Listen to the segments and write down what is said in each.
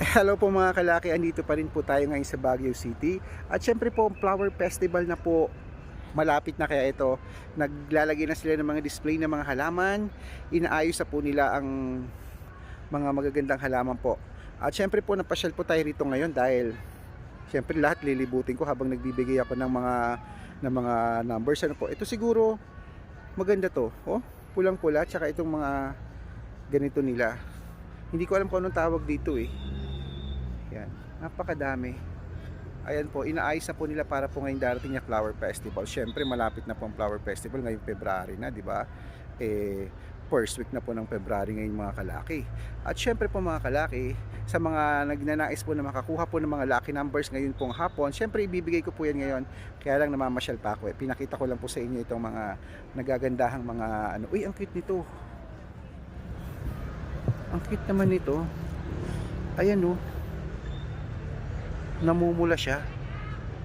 Hello po mga kalaki, andito pa rin po tayo ngayon sa Baguio City. At syempre po, Flower Festival na po malapit na kaya ito. Naglalagay na sila ng mga display ng mga halaman. Inaayos na po nila ang mga magagandang halaman po. At syempre po, napasyal po tayo rito ngayon dahil syempre lahat lilibutin ko habang nagbibigay ako ng mga ng mga numbers ano po. Ito siguro maganda to. Oh, pulang-pula tsaka itong mga ganito nila. Hindi ko alam kung anong tawag dito eh. Yan, napakadami. Ayan po, inaayos na po nila para po ngayong darating na Flower Festival. Siyempre, malapit na po ang Flower Festival ngayong February na, di ba? Eh, first week na po ng February ngayon mga kalaki. At syempre po mga kalaki, sa mga nagnanais po na makakuha po ng mga lucky numbers ngayon pong hapon, syempre ibibigay ko po yan ngayon. Kaya lang namamasyal pa ako eh. Pinakita ko lang po sa inyo itong mga nagagandahang mga ano. Uy, ang cute nito. Ang cute naman nito. Ayan oh. Namumula siya.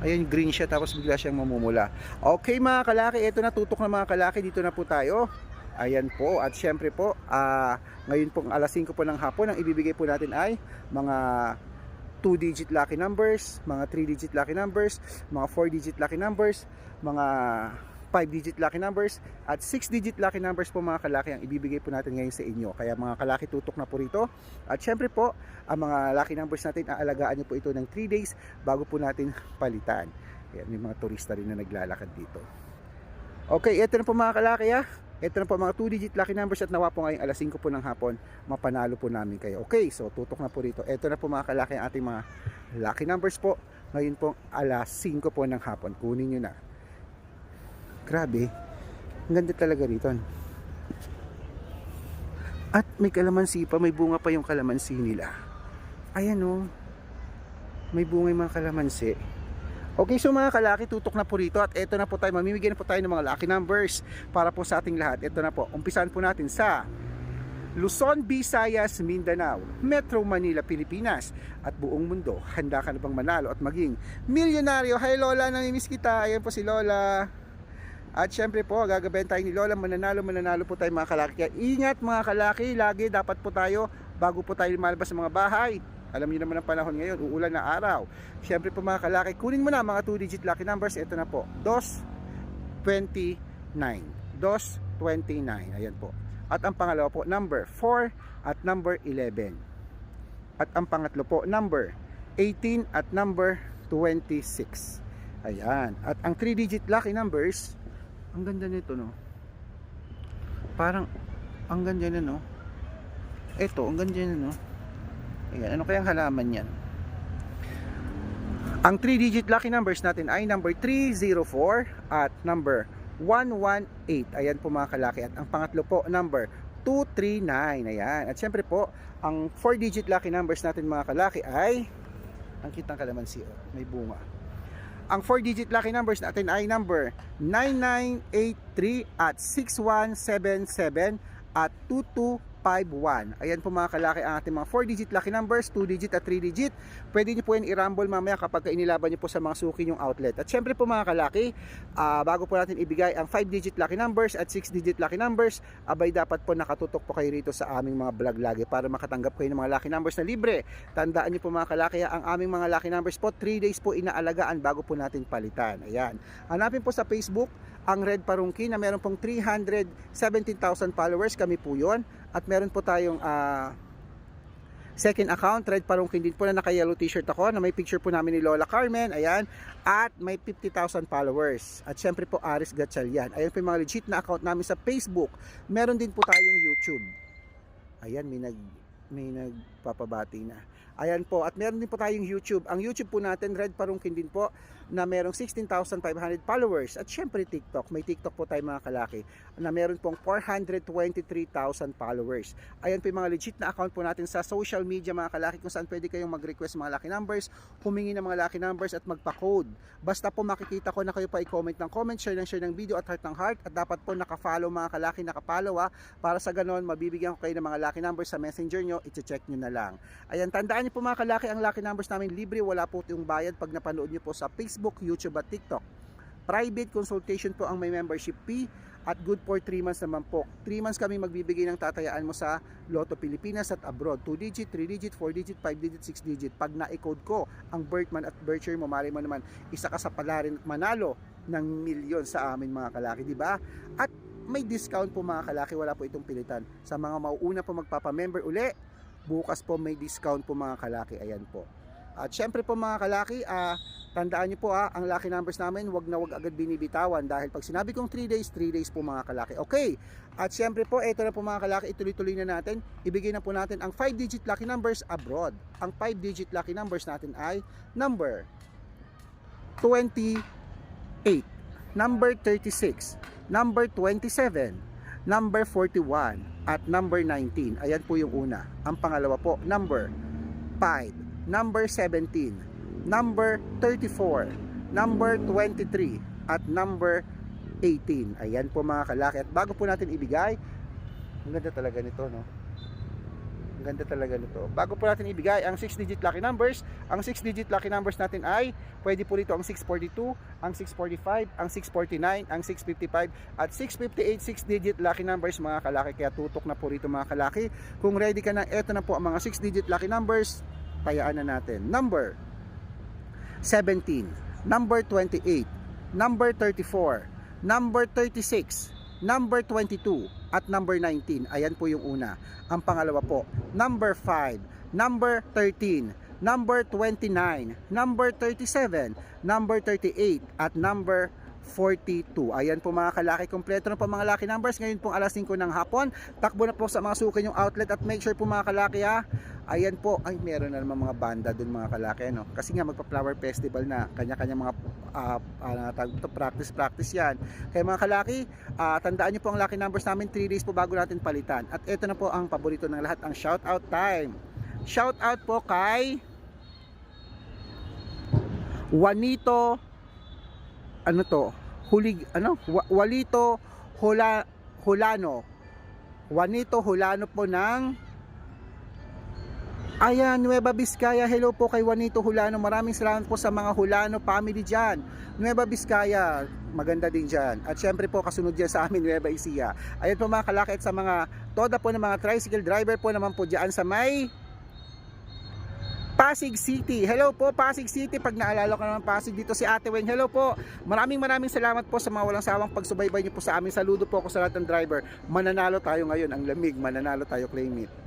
Ayan, green siya tapos bigla siyang mamumula. Okay mga kalaki, ito na tutok na mga kalaki. Dito na po tayo. Ayan po. At syempre po, ah, ngayon pong alas 5 po ng hapon, ang ibibigay po natin ay mga 2-digit lucky numbers, mga 3-digit lucky numbers, mga 4-digit lucky numbers, mga 5-digit lucky numbers, at 6-digit lucky numbers po mga kalaki ang ibibigay po natin ngayon sa inyo. Kaya mga kalaki tutok na po rito. At syempre po, ang mga lucky numbers natin, aalagaan nyo po ito ng 3 days bago po natin palitan. Ayan, may mga turista rin na naglalakad dito. Okay, ito na po mga kalaki ha. Ito na po mga 2-digit lucky numbers at nawa po ngayong alas 5 po ng hapon, mapanalo po namin kayo. Okay, so tutok na po rito. Ito na po mga kalaki ang ating mga lucky numbers po. Ngayon po alas 5 po ng hapon. Kunin nyo na. Grabe. Ang ganda talaga rito. At may kalamansi pa, may bunga pa yung kalamansi nila. Ayan o. May bunga yung mga kalamansi. Okay, so mga kalaki, tutok na po rito at eto na po tayo, mamimigay na po tayo ng mga lucky numbers para po sa ating lahat. Ito na po, umpisahan po natin sa Luzon, Visayas, Mindanao, Metro Manila, Pilipinas at buong mundo. Handa ka na bang manalo at maging milyonaryo? Hi Lola, namimiss kita. Ayan po si Lola. At syempre po, gagabayan tayo ni Lola, mananalo, mananalo po tayo mga kalaki. Kaya ingat mga kalaki, lagi dapat po tayo, bago po tayo lumalabas sa mga bahay, alam niyo naman ang panahon ngayon, uulan na araw. Siyempre po mga kalaki, kunin mo na mga 2-digit lucky numbers. Ito na po, 229. 229. Ayan po. At ang pangalawa po, number 4 at number 11. At ang pangatlo po, number 18 at number 26. Ayan. At ang 3-digit lucky numbers, ang ganda nito, no? Parang, ang ganda na, no? Ito, ang ganda na, no? Ayan, ano kayang halaman yan? Ang 3-digit lucky numbers natin ay number 304 at number 118. Ayan po mga kalaki. At ang pangatlo po, number 239. Ayan. At syempre po, ang 4-digit lucky numbers natin mga kalaki ay ang kitang kalamansi. Oh, may bunga. Ang 4-digit lucky numbers natin ay number 9983 at 6177 at 2251. Ayan po mga kalaki ang ating mga 4-digit lucky numbers, 2-digit at 3-digit. Pwede nyo po yan i-rumble mamaya kapag inilaban nyo po sa mga suki yung outlet. At syempre po mga kalaki, ah, bago po natin ibigay ang 5-digit lucky numbers at 6-digit lucky numbers, abay dapat po nakatutok po kayo rito sa aming mga vlog lagi para makatanggap kayo ng mga lucky numbers na libre. Tandaan nyo po mga kalaki, ang aming mga lucky numbers po, 3 days po inaalagaan bago po natin palitan. Ayan. Hanapin po sa Facebook ang Red Parungki na meron pong 317,000 followers. Kami po yon At meron po tayong ah, second account, Red Parungkin din po na naka-yellow t-shirt ako na may picture po namin ni Lola Carmen, ayan, at may 50,000 followers. At syempre po Aris Gatchalian. Ayan po yung mga legit na account namin sa Facebook. Meron din po tayong YouTube. Ayan, may nag may nagpapabati na. Ayan po, at meron din po tayong YouTube. Ang YouTube po natin, Red Parungkin din po, na merong 16,500 followers. At syempre TikTok, may TikTok po tayo mga kalaki, na meron pong 423,000 followers. Ayan po yung mga legit na account po natin sa social media mga kalaki, kung saan pwede kayong mag-request mga lucky numbers, humingi ng mga lucky numbers at magpa-code. Basta po makikita ko na kayo pa i-comment ng comment, share ng share ng video at heart ng heart, at dapat po naka-follow mga kalaki, naka-follow ah, para sa ganon, mabibigyan ko kayo ng mga lucky numbers sa messenger nyo, i-check nyo na lang. Ayan, tandaan nyo po mga kalaki, ang lucky numbers namin libre, wala po yung bayad pag napanood nyo po sa Facebook, YouTube at TikTok. Private consultation po ang may membership fee at good for 3 months naman po. 3 months kami magbibigay ng tatayaan mo sa Lotto Pilipinas at abroad. 2 digit, 3 digit, 4 digit, 5 digit, 6 digit. Pag na-code ko ang birthman at year mo, mali mo naman, isa ka sa palarin at manalo ng milyon sa amin mga kalaki, di ba? At may discount po mga kalaki, wala po itong pilitan. Sa mga mauuna po magpapamember uli, bukas po may discount po mga kalaki, ayan po. At syempre po mga kalaki, ah, tandaan nyo po ah, ang lucky numbers namin, wag na wag agad binibitawan dahil pag sinabi kong 3 days, 3 days po mga kalaki. Okay, at syempre po, ito na po mga kalaki, ituloy-tuloy na natin. Ibigay na po natin ang 5 digit lucky numbers abroad. Ang 5 digit lucky numbers natin ay number 28, number 36, number 27, number 41, at number 19. Ayan po yung una. Ang pangalawa po, number 5, number 17, number 34, number 23, at number 18. Ayan po mga kalaki. At bago po natin ibigay, ang ganda talaga nito, no? Ang ganda talaga nito. Bago po natin ibigay ang 6-digit lucky numbers, ang 6-digit lucky numbers natin ay, pwede po rito ang 642, ang 645, ang 649, ang 655, at 658 6-digit lucky numbers mga kalaki. Kaya tutok na po rito mga kalaki. Kung ready ka na, eto na po ang mga 6-digit lucky numbers, tayaan na natin. Number 17, number 28, number 34, number 36, number 22, at number 19. Ayan po yung una. Ang pangalawa po, number 5, number 13, number 29, number 37, number 38, at number 42. Ayan po mga kalaki, kompleto na po mga lucky numbers. Ngayon pong alas 5 ng hapon. Takbo na po sa mga suki yung outlet at make sure po mga kalaki ha. Ayan po, ay meron na naman mga banda dun mga kalaki no. Kasi nga magpa-flower festival na, kanya-kanya mga uh, uh, practice practice yan. Kaya mga kalaki, ah, tandaan niyo po ang lucky numbers namin 3 days po bago natin palitan. At ito na po ang paborito ng lahat, ang shout out time. Shout out po kay Juanito ano to? Hulig ano? Wa- Walito Hula Hulano. Juanito Hulano po ng Ayan, Nueva Vizcaya. Hello po kay Juanito Hulano. Maraming salamat po sa mga Hulano family dyan. Nueva Vizcaya, maganda din dyan. At syempre po, kasunod dyan sa amin, Nueva Ecija. Ayan po mga kalakit sa mga toda po ng mga tricycle driver po naman po dyan sa may Pasig City. Hello po Pasig City. Pag naalala ko naman Pasig dito si Ate Weng. Hello po. Maraming maraming salamat po sa mga walang sawang pagsubaybay niyo po sa amin. Saludo po ako sa lahat ng driver. Mananalo tayo ngayon. Ang lamig. Mananalo tayo claim it.